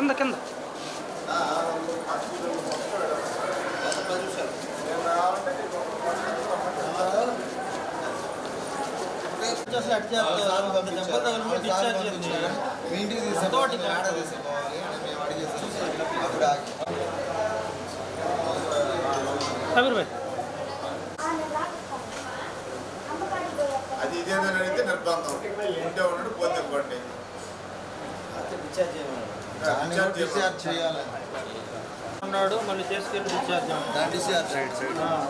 కింద కింద. మీ ఇంటికి మేము అడిగేసాం అప్పుడు సబీర్ భాయ్ అది ఇదేదని అడిగితే నిర్బంధం. ఉంటే ఉన్నాడు పోతే పోండి. డిశ్చార్జ్ కూడా డిశ్చార్జ్ చేయాలని ఉన్నాడు మళ్ళీ చేసుకెళ్ళి డిశ్చార్జ్ చేయమన్నారు దాన్ని డిశ్చార్జ్ సైడ్ సైడ్ ఉన్నాం.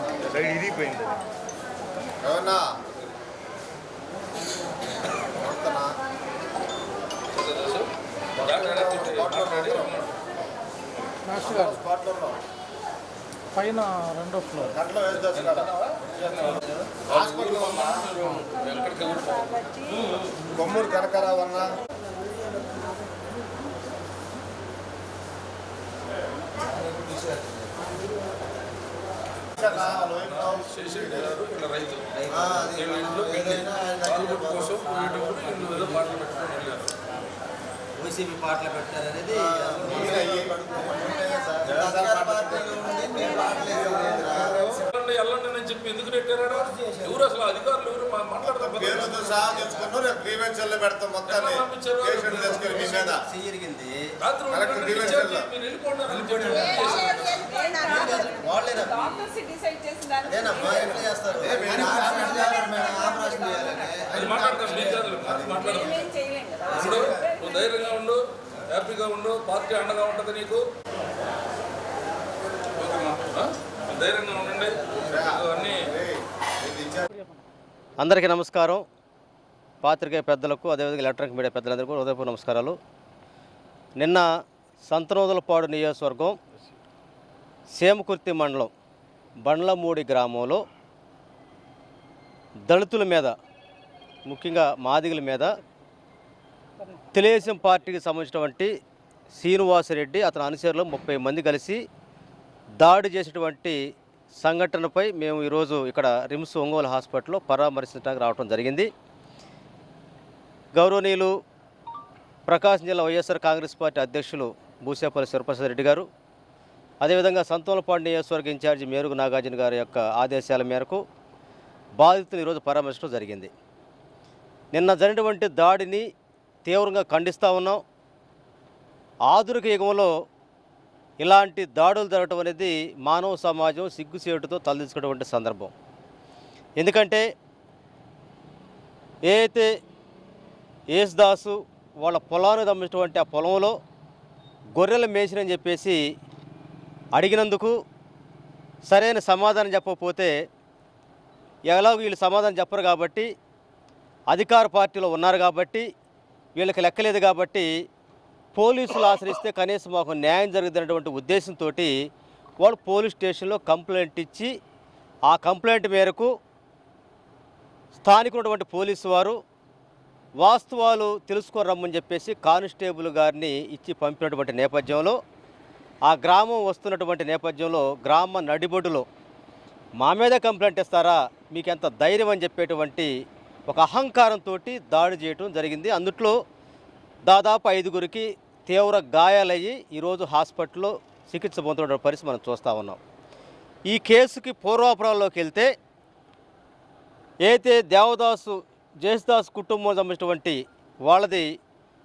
పైన రెండో ఫ్లోర్. అది ఏదైనా దగ్గర వైసీపీ పాటలు పెట్టారు అనేది ఎల్లండి అని చెప్పి ఎందుకు నెట్టారా ఎవరు అసలు అధికారులు ఎవరు? మాట్లాడతారు రాత్రి వెళ్ళిపోండి నువ్వు ధైర్యంగా ఉండు హ్యాపీగా ఉండు పార్టీ అండగా ఉంటుంది నీకు? ధైర్యంగా ఉండండి. అన్నీ. అందరికీ నమస్కారం. పాత్రికేయ పెద్దలకు అదేవిధంగా ఎలక్ట్రానిక్ మీడియా పెద్దలందరికీ కూడా హృదయపూర్వక నమస్కారాలు. నిన్న సంతనోదలపాడు నియోజకవర్గం సేమకుర్తి మండలం బండ్లమూడి గ్రామంలో దళితుల మీద ముఖ్యంగా మాదిగల మీద తెలుగుదేశం పార్టీకి సంబంధించినటువంటి శ్రీనివాసరెడ్డి అతని అనుచరులు ముప్పై మంది కలిసి దాడి చేసినటువంటి సంఘటనపై మేము ఈరోజు ఇక్కడ రిమ్స్ ఒంగోలు హాస్పిటల్లో పరామర్శించడానికి రావడం జరిగింది. గౌరవనీయులు ప్రకాశం జిల్లా వైఎస్ఆర్ కాంగ్రెస్ పార్టీ అధ్యక్షులు భూసేపల్లి శివప్రసాద్ రెడ్డి గారు అదేవిధంగా సంతోలపాడు నియోజకవర్గ ఇన్ఛార్జి మేరుగు నాగార్జున గారి యొక్క ఆదేశాల మేరకు బాధితులు ఈరోజు పరామర్శించడం జరిగింది. నిన్న జరిగినటువంటి దాడిని తీవ్రంగా ఖండిస్తూ ఉన్నాం. ఆధునిక యుగంలో ఇలాంటి దాడులు జరగటం అనేది మానవ సమాజం సిగ్గుసేటుతో తలదించుకున్నటువంటి సందర్భం. ఎందుకంటే ఏదైతే యేసుదాసు వాళ్ళ పొలాన్ని తమ్మినటువంటి ఆ పొలంలో గొర్రెలు మేసినని చెప్పేసి అడిగినందుకు సరైన సమాధానం చెప్పకపోతే ఎలాగో వీళ్ళు సమాధానం చెప్పరు కాబట్టి అధికార పార్టీలో ఉన్నారు కాబట్టి వీళ్ళకి లెక్కలేదు కాబట్టి పోలీసులు ఆశ్రయిస్తే కనీసం మాకు న్యాయం జరుగుతున్నటువంటి ఉద్దేశంతో వాళ్ళు పోలీస్ స్టేషన్లో కంప్లైంట్ ఇచ్చి ఆ కంప్లైంట్ మేరకు స్థానికున్నటువంటి పోలీసు వారు వాస్తవాలు తెలుసుకొని రమ్మని చెప్పేసి కానిస్టేబుల్ గారిని ఇచ్చి పంపినటువంటి నేపథ్యంలో ఆ గ్రామం వస్తున్నటువంటి నేపథ్యంలో గ్రామ నడిబొడ్డులో మా మీద కంప్లైంట్ ఇస్తారా? మీకు ఎంత ధైర్యం అని చెప్పేటువంటి ఒక అహంకారంతో దాడి చేయటం జరిగింది. అందుట్లో దాదాపు ఐదుగురికి తీవ్ర గాయాలయ్యి ఈరోజు హాస్పిటల్లో చికిత్స పొందుతున్న పరిస్థితి మనం చూస్తూ ఉన్నాం. ఈ కేసుకి పూర్వాపురాల్లోకి వెళ్తే అయితే దేవదాసు జేసుదాస్ కుటుంబం సంబంధించినటువంటి వాళ్ళది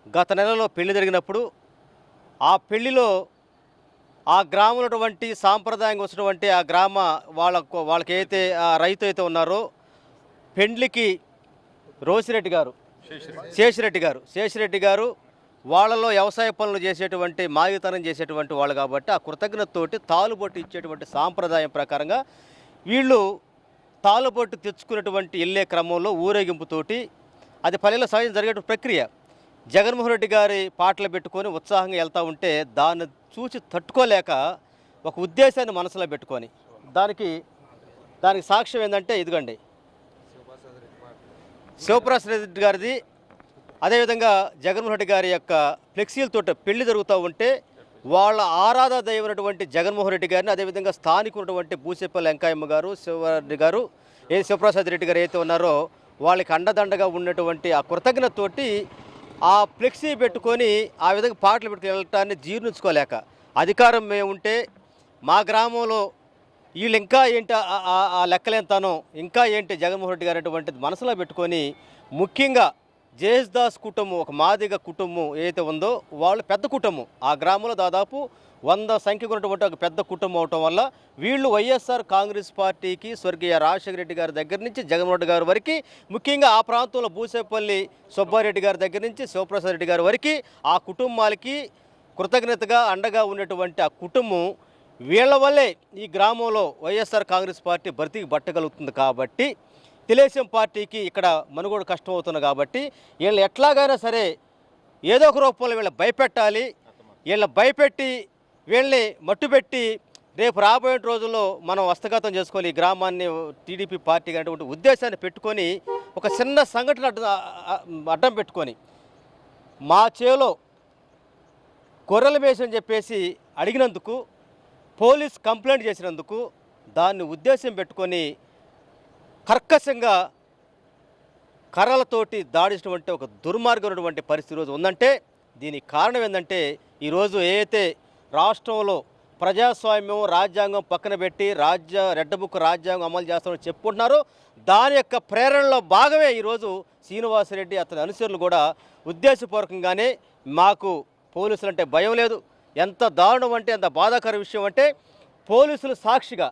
గత నెలలో పెళ్ళి జరిగినప్పుడు ఆ పెళ్ళిలో ఆ గ్రామంలో ఉన్నటువంటి సాంప్రదాయంగా వచ్చినటువంటి ఆ గ్రామ వాళ్ళకు వాళ్ళకి అయితే ఆ రైతు అయితే ఉన్నారో పెండ్లికి రోసిరెడ్డి గారు. శేషిరెడ్డి. గారు. శేషిరెడ్డి గారు వాళ్ళలో వ్యవసాయ పనులు చేసేటువంటి మాగితనం చేసేటువంటి వాళ్ళు కాబట్టి ఆ కృతజ్ఞతతోటి తాలుబొట్టు ఇచ్చేటువంటి సాంప్రదాయం ప్రకారంగా వీళ్ళు తాలుబొట్టు తెచ్చుకున్నటువంటి వెళ్ళే క్రమంలో ఊరేగింపుతోటి అది పల్లెలో సహజం జరిగే ప్రక్రియ. జగన్మోహన్ రెడ్డి గారి పాటలు పెట్టుకొని ఉత్సాహంగా వెళ్తూ ఉంటే దాన్ని చూసి తట్టుకోలేక ఒక ఉద్దేశాన్ని మనసులో పెట్టుకొని దానికి దానికి సాక్ష్యం ఏంటంటే ఇదిగోండి. శివప్రసాద్ రెడ్డి గారిది అదేవిధంగా జగన్మోహన్ రెడ్డి గారి యొక్క ఫ్లెక్సీలతో పెళ్ళి జరుగుతూ ఉంటే వాళ్ళ ఆరాధ దైవనటువంటి జగన్మోహన్ రెడ్డి గారిని అదేవిధంగా స్థానికున్నటువంటి బూసేపల్లి వెంకాయమ్మ గారు శివరెడ్డి గారు ఏ శివప్రసాద్ రెడ్డి గారు అయితే ఉన్నారో వాళ్ళకి అండదండగా ఉన్నటువంటి ఆ కృతజ్ఞతతోటి ఆ ఫ్లెక్సీ పెట్టుకొని ఆ విధంగా పాటలు పెట్టుకుని వెళ్ళటాన్ని జీర్ణించుకోలేక అధికారం మేము ఉంటే మా గ్రామంలో వీళ్ళు ఇంకా ఏంటి ఆ- లెక్కలేంతనం ఇంకా ఏంటి జగన్మోహన్ రెడ్డి గారు అటువంటిది మనసులో పెట్టుకొని ముఖ్యంగా జయేష్ దాస్ కుటుంబం ఒక మాదిగ కుటుంబం ఏదైతే ఉందో వాళ్ళు పెద్ద కుటుంబం. ఆ గ్రామంలో దాదాపు వంద సంఖ్యకు ఉన్నటువంటి ఒక పెద్ద కుటుంబం అవటం వల్ల వీళ్ళు వైఎస్ఆర్ కాంగ్రెస్ పార్టీకి స్వర్గీయ రాజశేఖర రెడ్డి గారి దగ్గర నుంచి జగన్మోహన్ రెడ్డి గారి వరకు ముఖ్యంగా ఆ ప్రాంతంలో భూసేపల్లి సుబ్బారెడ్డి గారి దగ్గర నుంచి శివప్రసాద్ రెడ్డి గారి వరకు ఆ కుటుంబాలకి కృతజ్ఞతగా అండగా ఉన్నటువంటి ఆ కుటుంబం వీళ్ళ వల్లే ఈ గ్రామంలో వైఎస్ఆర్ కాంగ్రెస్ పార్టీ భర్తీకి పట్టగలుగుతుంది కాబట్టి తెలుగుదేశం పార్టీకి ఇక్కడ మనుగోడు కష్టం అవుతుంది కాబట్టి వీళ్ళు ఎట్లాగైనా సరే ఏదో ఒక రూపంలో వీళ్ళ భయపెట్టాలి. వీళ్ళ భయపెట్టి వీళ్ళని మట్టుపెట్టి రేపు రాబోయే రోజుల్లో మనం హస్తగతం చేసుకోవాలి. ఈ గ్రామాన్ని టీడీపీ పార్టీ అనేటువంటి ఉద్దేశాన్ని పెట్టుకొని ఒక చిన్న సంఘటన అడ్డం పెట్టుకొని మా చేలో గొర్రెల మేసని చెప్పేసి అడిగినందుకు పోలీస్ కంప్లైంట్ చేసినందుకు దాన్ని ఉద్దేశం పెట్టుకొని కర్కశంగా కర్రలతోటి దాడిసినటువంటి ఒక దుర్మార్గమైనటువంటి పరిస్థితి రోజు ఉందంటే దీనికి కారణం ఏంటంటే ఈరోజు ఏదైతే రాష్ట్రంలో ప్రజాస్వామ్యం రాజ్యాంగం పక్కన పెట్టి రాజ్య రెడ్ బుక్ రాజ్యాంగం అమలు చేస్తామని చెప్పుకుంటున్నారు. దాని యొక్క ప్రేరణలో భాగమే ఈరోజు శ్రీనివాసరెడ్డి అతని అనుచరులు కూడా ఉద్దేశపూర్వకంగానే మాకు పోలీసులు అంటే భయం లేదు. ఎంత దారుణం అంటే ఎంత బాధాకర విషయం అంటే పోలీసులు సాక్షిగా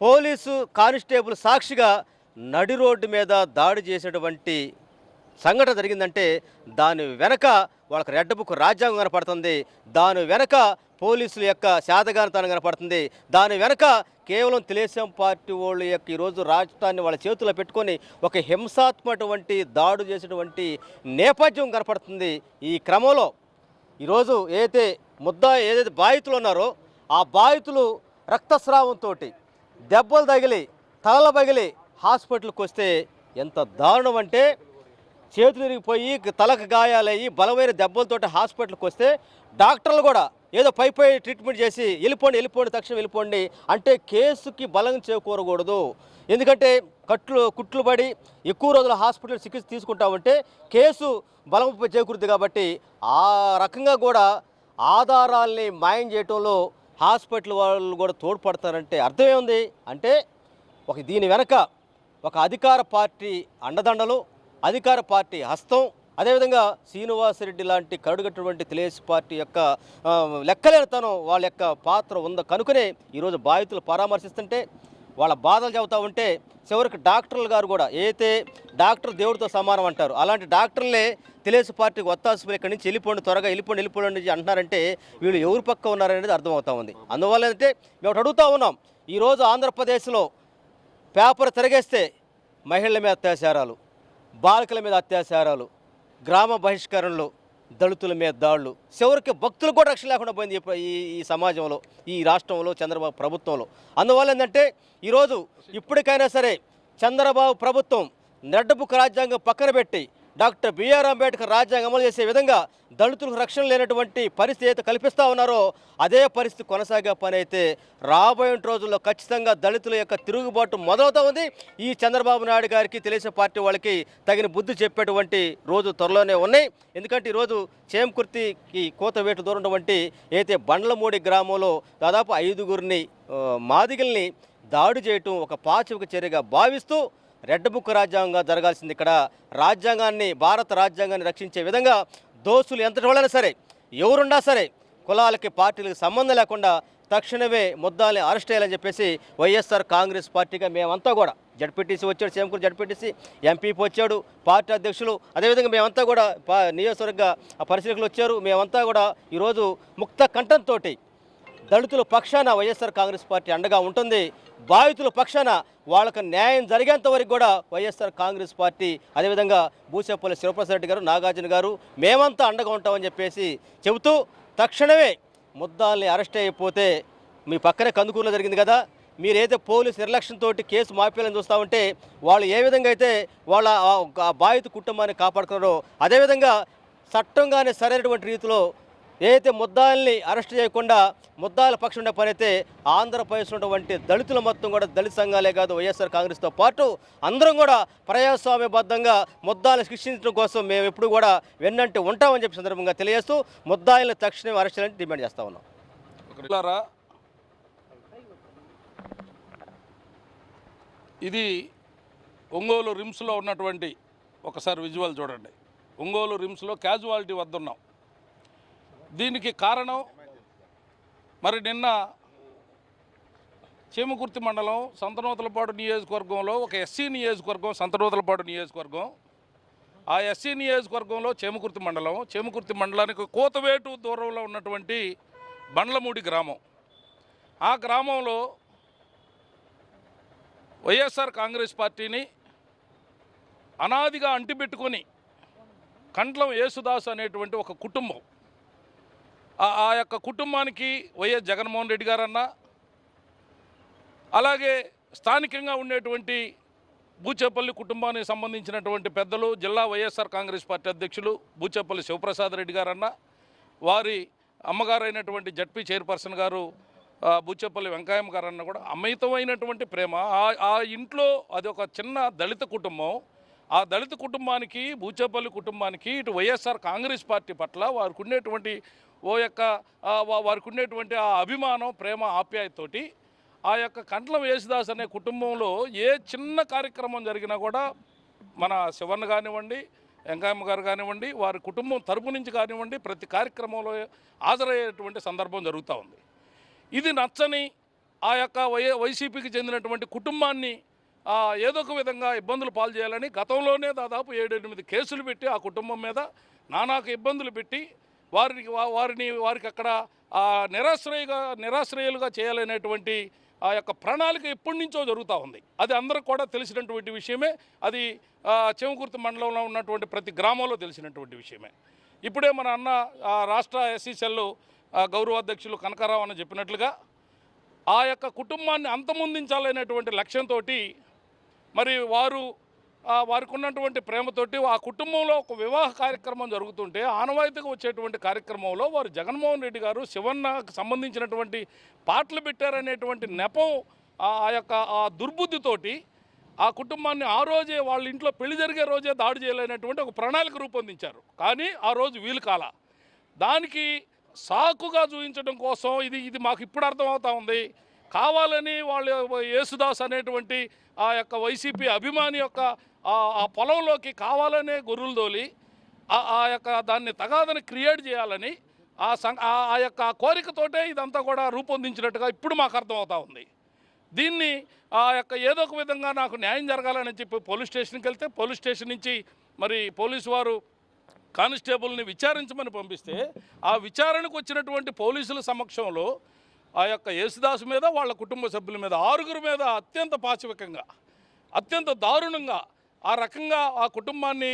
పోలీసు కానిస్టేబుల్ సాక్షిగా నడి రోడ్డు మీద దాడి చేసేటువంటి సంఘటన జరిగిందంటే దాని వెనక వాళ్ళకి రెడ్ బుక్ రాజ్యాంగం కనపడుతుంది. దాని వెనక పోలీసుల యొక్క శాతగానతనం కనపడుతుంది. దాని వెనక కేవలం తెలుగుదేశం పార్టీ వాళ్ళు యొక్క ఈరోజు రాష్ట్రాన్ని వాళ్ళ చేతుల్లో పెట్టుకొని ఒక హింసాత్మటువంటి దాడు చేసినటువంటి నేపథ్యం కనపడుతుంది. ఈ క్రమంలో ఈరోజు ఏదైతే ముద్ద ఏదైతే బాధితులు ఉన్నారో ఆ బాధితులు రక్తస్రావంతో దెబ్బలు తగిలి తలలు పగిలి హాస్పిటల్కి వస్తే ఎంత దారుణం అంటే చేతులు విరిగిపోయి తలకు గాయాలయ్యి బలమైన దెబ్బలతోటి హాస్పిటల్కి వస్తే డాక్టర్లు కూడా ఏదో పై పై ట్రీట్మెంట్ చేసి వెళ్ళిపోండి వెళ్ళిపోండి తక్షణం వెళ్ళిపోండి అంటే కేసుకి బలం చేకూరకూడదు. ఎందుకంటే కట్లు కుట్లు పడి ఎక్కువ రోజులు హాస్పిటల్ చికిత్స తీసుకుంటా ఉంటే కేసు బలం చేకూరుద్ది కాబట్టి ఆ రకంగా కూడా ఆధారాల్ని మాయం చేయటంలో హాస్పిటల్ వాళ్ళు కూడా తోడ్పడతారంటే అర్థమేముంది? అంటే ఒక దీని వెనక ఒక అధికార పార్టీ అండదండలు అధికార పార్టీ హస్తం. అదేవిధంగా శ్రీనివాసరెడ్డి లాంటి కరుడుగట్టినటువంటి తెలుగుదేశం పార్టీ యొక్క లెక్కలేనితనం వాళ్ళ యొక్క పాత్ర ఉందో కనుకనే ఈరోజు బాధితులు పరామర్శిస్తుంటే వాళ్ళ బాధలు చెబుతూ ఉంటే చివరికి డాక్టర్లు గారు కూడా ఏదైతే డాక్టర్ దేవుడితో సమానం అంటారు అలాంటి డాక్టర్లే తెలుగుదేశం పార్టీకి ఒత్తాసు ఇక్కడి నుంచి వెళ్ళిపోండి త్వరగా వెళ్ళిపోండి వెళ్ళిపోండి అని అంటున్నారంటే వీళ్ళు ఎవరు పక్క ఉన్నారనేది అర్థమవుతా ఉంది. అందువల్ల అయితే మేము ఒకటి అడుగుతా ఉన్నాం ఈరోజు ఆంధ్రప్రదేశ్లో పేపర్ తిరగేస్తే మహిళల మీద అత్యాచారాలు. బాలికల మీద అత్యాచారాలు గ్రామ బహిష్కరణలు దళితుల మీద దాడులు. చివరికి భక్తులు కూడా రక్షణ లేకుండా పోయింది ఈ ఈ సమాజంలో ఈ రాష్ట్రంలో చంద్రబాబు ప్రభుత్వంలో. అందువల్ల ఏంటంటే ఈరోజు ఇప్పటికైనా సరే చంద్రబాబు ప్రభుత్వం నెడ్డ రాజ్యాంగం పక్కన పెట్టి డాక్టర్ బిఆర్ అంబేద్కర్ రాజ్యాంగం అమలు చేసే విధంగా దళితులకు రక్షణ లేనటువంటి పరిస్థితి అయితే కల్పిస్తూ ఉన్నారో అదే పరిస్థితి కొనసాగే పని అయితే రాబోయే రోజుల్లో ఖచ్చితంగా దళితుల యొక్క తిరుగుబాటు మొదలవుతూ ఉంది. ఈ చంద్రబాబు నాయుడు గారికి తెలుగుదేశం పార్టీ వాళ్ళకి తగిన బుద్ధి చెప్పేటువంటి రోజు త్వరలోనే ఉన్నాయి. ఎందుకంటే ఈరోజు చేమకుర్తికి కోత వేటు దూరం ఉన్నటువంటి అయితే బండ్లమూడి గ్రామంలో దాదాపు ఐదుగురిని మాదిగల్ని దాడి చేయటం ఒక పాచిక చర్యగా భావిస్తూ రెడ్ బుక్ రాజ్యాంగంగా జరగాల్సింది ఇక్కడ. రాజ్యాంగాన్ని భారత రాజ్యాంగాన్ని రక్షించే విధంగా దోషులు ఎంతటి వాళ్ళైనా సరే ఎవరున్నా సరే కులాలకి పార్టీలకు సంబంధం లేకుండా తక్షణమే ముద్దాల్ని అరెస్ట్ చేయాలని చెప్పేసి వైఎస్ఆర్ కాంగ్రెస్ పార్టీగా మేమంతా కూడా జడ్పీటీసీ వచ్చాడు సేమకూరు జడ్పీటీసీ ఎంపీపీ వచ్చాడు పార్టీ అధ్యక్షులు అదేవిధంగా మేమంతా కూడా నియోజకవర్గ పరిశీలకులు వచ్చారు మేమంతా కూడా ఈరోజు ముక్త కంఠంతో దళితుల పక్షాన వైఎస్ఆర్ కాంగ్రెస్ పార్టీ అండగా ఉంటుంది. బాధితుల పక్షాన వాళ్ళకు న్యాయం జరిగేంత వరకు కూడా వైఎస్ఆర్ కాంగ్రెస్ పార్టీ అదేవిధంగా బూసేపల్లి శివప్రసాద్ రెడ్డి గారు నాగార్జున గారు మేమంతా అండగా ఉంటామని చెప్పేసి చెబుతూ తక్షణమే ముద్దాల్ని అరెస్ట్ అయిపోతే మీ పక్కనే కందుకూరులో జరిగింది కదా. మీరైతే పోలీస్ నిర్లక్ష్యంతో కేసు మాపేయాలని చూస్తూ ఉంటే వాళ్ళు ఏ విధంగా అయితే వాళ్ళ బాధిత కుటుంబాన్ని కాపాడుకున్నారో అదేవిధంగా చట్టంగానే సరైనటువంటి రీతిలో ఏదైతే ముద్దాయిల్ని అరెస్ట్ చేయకుండా ముద్దాయిల పక్షం ఉండే పనైతే ఆంధ్రప్రదేశ్ ఉన్నటువంటి దళితులు మొత్తం కూడా దళిత సంఘాలే కాదు వైఎస్ఆర్ కాంగ్రెస్తో పాటు అందరం కూడా ప్రజాస్వామ్యబద్ధంగా ముద్దాయిల్ని శిక్షించడం కోసం మేము ఎప్పుడు కూడా వెన్నంటే ఉంటామని చెప్పి సందర్భంగా తెలియజేస్తూ ముద్దాయిల్ని తక్షణమే అరెస్ట్ చేయాలని డిమాండ్ చేస్తా ఉన్నాం. ఇది ఒంగోలు రిమ్స్లో ఉన్నటువంటి ఒకసారి విజువల్ చూడండి. ఒంగోలు రిమ్స్లో క్యాజువాలిటీ వద్ద ఉన్నాం దీనికి కారణం మరి నిన్న చీమకుర్తి మండలం సంతనూతలపాడు నియోజకవర్గంలో ఒక ఎస్సీ నియోజకవర్గం సంతనూతలపాడు నియోజకవర్గం. ఆ ఎస్సీ నియోజకవర్గంలో చేమకుర్తి మండలం చేమకుర్తి మండలానికి కోతవేటు దూరంలో ఉన్నటువంటి బండ్లమూడి గ్రామం. ఆ గ్రామంలో వైఎస్ఆర్ కాంగ్రెస్ పార్టీని అనాదిగా అంటిపెట్టుకొని కండ్లం యేసుదాస్ అనేటువంటి ఒక కుటుంబం ఆ- యొక్క కుటుంబానికి వైఎస్ జగన్మోహన్ రెడ్డి గారన్నా అలాగే స్థానికంగా ఉండేటువంటి బూచేపల్లి కుటుంబానికి సంబంధించినటువంటి పెద్దలు జిల్లా వైఎస్ఆర్ కాంగ్రెస్ పార్టీ అధ్యక్షులు బూచేపల్లి శివప్రసాద్ రెడ్డి గారన్న వారి అమ్మగారైనటువంటి జడ్పీ చైర్పర్సన్ గారు బూచేపల్లి వెంకయ్యమ్మ గారన్న కూడా అమితమైనటువంటి ప్రేమ. ఆ- ఆ ఇంట్లో అది ఒక చిన్న దళిత కుటుంబం. ఆ దళిత కుటుంబానికి బూచేపల్లి కుటుంబానికి ఇటు వైఎస్ఆర్ కాంగ్రెస్ పార్టీ పట్ల వారికి ఉండేటువంటి ఓ యొక్క వారికి ఉండేటువంటి ఆ అభిమానం ప్రేమ ఆప్యాయతోటి ఆ యొక్క కంట్లం యేసుదాస్ అనే కుటుంబంలో ఏ చిన్న కార్యక్రమం జరిగినా కూడా మన శివన్న కానివ్వండి వెంకయ్యమ్మ గారు కానివ్వండి వారి కుటుంబం తరపు నుంచి కానివ్వండి ప్రతి కార్యక్రమంలో హాజరయ్యేటువంటి సందర్భం జరుగుతూ ఉంది. ఇది నచ్చని ఆ యొక్క వై వైసీపీకి చెందినటువంటి కుటుంబాన్ని ఏదో ఒక విధంగా ఇబ్బందులు పాలు చేయాలని గతంలోనే దాదాపు ఏడెనిమిది కేసులు పెట్టి ఆ కుటుంబం మీద నానాక ఇబ్బందులు పెట్టి వారికి వా- వారిని వారికి అక్కడ నిరాశ్రయగా నిరాశ్రయులుగా చేయాలనేటువంటి ఆ యొక్క ప్రణాళిక ఎప్పటి నుంచో జరుగుతూ ఉంది. అది అందరికి కూడా తెలిసినటువంటి విషయమే. అది ఆ, చెమకుర్తి మండలంలో ఉన్నటువంటి ప్రతి గ్రామంలో తెలిసినటువంటి విషయమే. ఇప్పుడే మన అన్న రాష్ట్ర ఎస్సీ గౌరవ అధ్యక్షులు కనకారావు అని చెప్పినట్లుగా ఆ యొక్క కుటుంబాన్ని అంతమొందించాలనేటువంటి లక్ష్యంతో మరి వారు వారికి ఉన్నటువంటి ప్రేమతోటి ఆ కుటుంబంలో ఒక వివాహ కార్యక్రమం జరుగుతుంటే ఆనవాయితీగా వచ్చేటువంటి కార్యక్రమంలో వారు జగన్మోహన్ రెడ్డి గారు శివన్నకు సంబంధించినటువంటి పాటలు పెట్టారనేటువంటి నెపం ఆ యొక్క ఆ దుర్బుద్ధితోటి ఆ కుటుంబాన్ని ఆ రోజే వాళ్ళ ఇంట్లో పెళ్ళి జరిగే రోజే దాడి చేయలేనటువంటి ఒక ప్రణాళిక రూపొందించారు. కానీ ఆ రోజు వీలు కాల. దానికి సాకుగా చూపించడం కోసం ఇది ఇది మాకు ఇప్పుడు అర్థమవుతా ఉంది. కావాలని వాళ్ళు యేసుదాస్ అనేటువంటి ఆ యొక్క వైసీపీ అభిమాని యొక్క ఆ- పొలంలోకి కావాలనే గొర్రెలు తోలి ఆ ఆ యొక్క దాన్ని తగాదని క్రియేట్ చేయాలని ఆ సం ఆ- ఆ యొక్క కోరికతోటే ఇదంతా కూడా రూపొందించినట్టుగా ఇప్పుడు మాకు అర్థమవుతా ఉంది. దీన్ని ఆ యొక్క ఏదో ఒక విధంగా నాకు న్యాయం జరగాలని చెప్పి పోలీస్ స్టేషన్కి వెళ్తే పోలీస్ స్టేషన్ నుంచి మరి పోలీసు వారు కానిస్టేబుల్ని విచారించమని పంపిస్తే ఆ విచారణకు వచ్చినటువంటి పోలీసుల సమక్షంలో ఆ యొక్క యేసుదాసు మీద వాళ్ళ కుటుంబ సభ్యుల మీద ఆరుగురు మీద అత్యంత పాశవికంగా అత్యంత దారుణంగా ఆ రకంగా ఆ కుటుంబాన్ని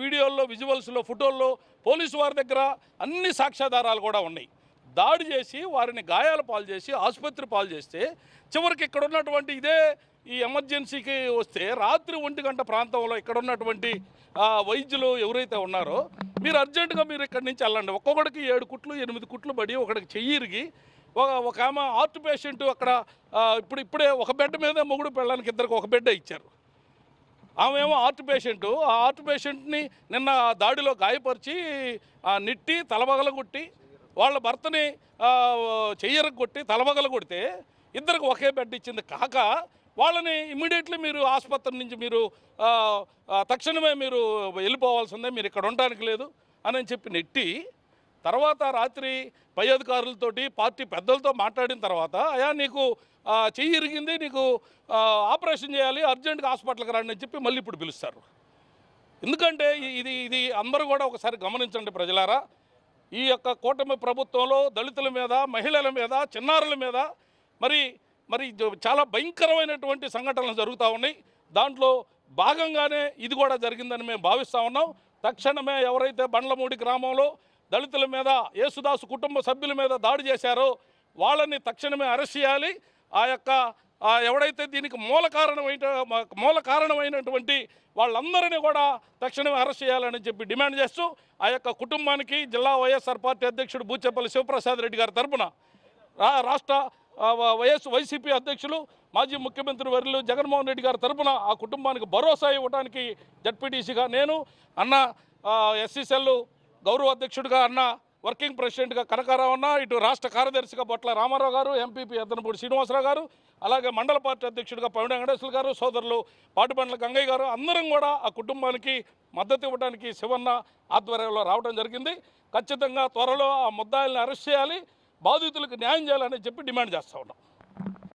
వీడియోల్లో విజువల్స్లో ఫోటోల్లో పోలీసు వారి దగ్గర అన్ని సాక్ష్యాధారాలు కూడా ఉన్నాయి. దాడి చేసి వారిని గాయాల పాలు చేసి ఆసుపత్రి పాలు చేస్తే చివరికి ఇక్కడ ఉన్నటువంటి ఇదే ఈ ఎమర్జెన్సీకి వస్తే రాత్రి ఒంటి గంట ప్రాంతంలో ఇక్కడ ఉన్నటువంటి వైద్యులు ఎవరైతే ఉన్నారో మీరు అర్జెంటుగా మీరు ఇక్కడి నుంచి వెళ్ళండి. ఒక్కొక్కడికి ఏడు కుట్లు ఎనిమిది కుట్లు పడి ఒకడికి చెయ్యి ఇరిగి ఒక ఒక ఆమె హార్ట్ పేషెంట్ అక్కడ ఇప్పుడు ఇప్పుడే ఒక బెడ్ మీద మొగుడు పెళ్ళడానికి ఇద్దరికి ఒక బెడ్ ఇచ్చారు. ఆమె ఏమో హార్ట్ పేషెంట్. ఆ హార్ట్ పేషెంట్ని నిన్న దాడిలో గాయపరిచి నిట్టి తలబగల కొట్టి వాళ్ళ భర్తని చెయ్యరకు కొట్టి తలబగల కొడితే ఇద్దరికి ఒకే బెడ్ ఇచ్చింది కాక వాళ్ళని ఇమ్మీడియట్లీ మీరు ఆసుపత్రి నుంచి మీరు తక్షణమే మీరు వెళ్ళిపోవాల్సిందే మీరు ఇక్కడ ఉండడానికి లేదు అని చెప్పి నెట్టి తర్వాత రాత్రి పై అధికారులతోటి పార్టీ పెద్దలతో మాట్లాడిన తర్వాత అయా నీకు చెయ్యి ఇరిగింది నీకు ఆపరేషన్ చేయాలి అర్జెంట్గా హాస్పిటల్కి రండి అని చెప్పి మళ్ళీ ఇప్పుడు పిలుస్తారు. ఎందుకంటే ఇది ఇది అందరూ కూడా ఒకసారి గమనించండి ప్రజలారా ఈ యొక్క కూటమి ప్రభుత్వంలో దళితుల మీద మహిళల మీద చిన్నారుల మీద మరి మరి చాలా భయంకరమైనటువంటి సంఘటనలు జరుగుతూ ఉన్నాయి. దాంట్లో భాగంగానే ఇది కూడా జరిగిందని మేము భావిస్తూ ఉన్నాం. తక్షణమే ఎవరైతే బండ్లమూడి గ్రామంలో దళితుల మీద యేసుదాసు కుటుంబ సభ్యుల మీద దాడి చేశారో వాళ్ళని తక్షణమే అరెస్ట్ చేయాలి. ఆ యొక్క ఎవడైతే దీనికి మూల కారణమైన మూల కారణమైనటువంటి వాళ్ళందరినీ కూడా తక్షణమే అరెస్ట్ చేయాలని చెప్పి డిమాండ్ చేస్తూ ఆ యొక్క కుటుంబానికి జిల్లా వైఎస్ఆర్ పార్టీ అధ్యక్షుడు బూచేపల్లి శివప్రసాద్ రెడ్డి గారి తరఫున రాష్ట్ర వ- వైఎస్ వైసీపీ అధ్యక్షులు మాజీ ముఖ్యమంత్రి వర్యులు జగన్మోహన్ రెడ్డి గారి తరఫున ఆ కుటుంబానికి భరోసా ఇవ్వడానికి జడ్పీటీసీగా నేను అన్న ఎస్సీసెల్ గౌరవ అధ్యక్షుడిగా అన్న వర్కింగ్ ప్రెసిడెంట్గా కనకారావు అన్న ఇటు రాష్ట్ర కార్యదర్శిగా బొట్ల రామారావు గారు ఎంపీపీ ఎద్దనపూడి శ్రీనివాసరావు గారు అలాగే మండల పార్టీ అధ్యక్షుడిగా పవన్ వెంకటేశ్వర గారు సోదరులు పాటిబండ్ల గంగయ్య గారు అందరం కూడా ఆ కుటుంబానికి మద్దతు ఇవ్వడానికి శివన్న ఆధ్వర్యంలో రావడం జరిగింది. ఖచ్చితంగా త్వరలో ఆ ముద్దాయిల్ని అరెస్ట్ చేయాలి బాధితులకు న్యాయం చేయాలని చెప్పి డిమాండ్ చేస్తూ ఉన్నాం.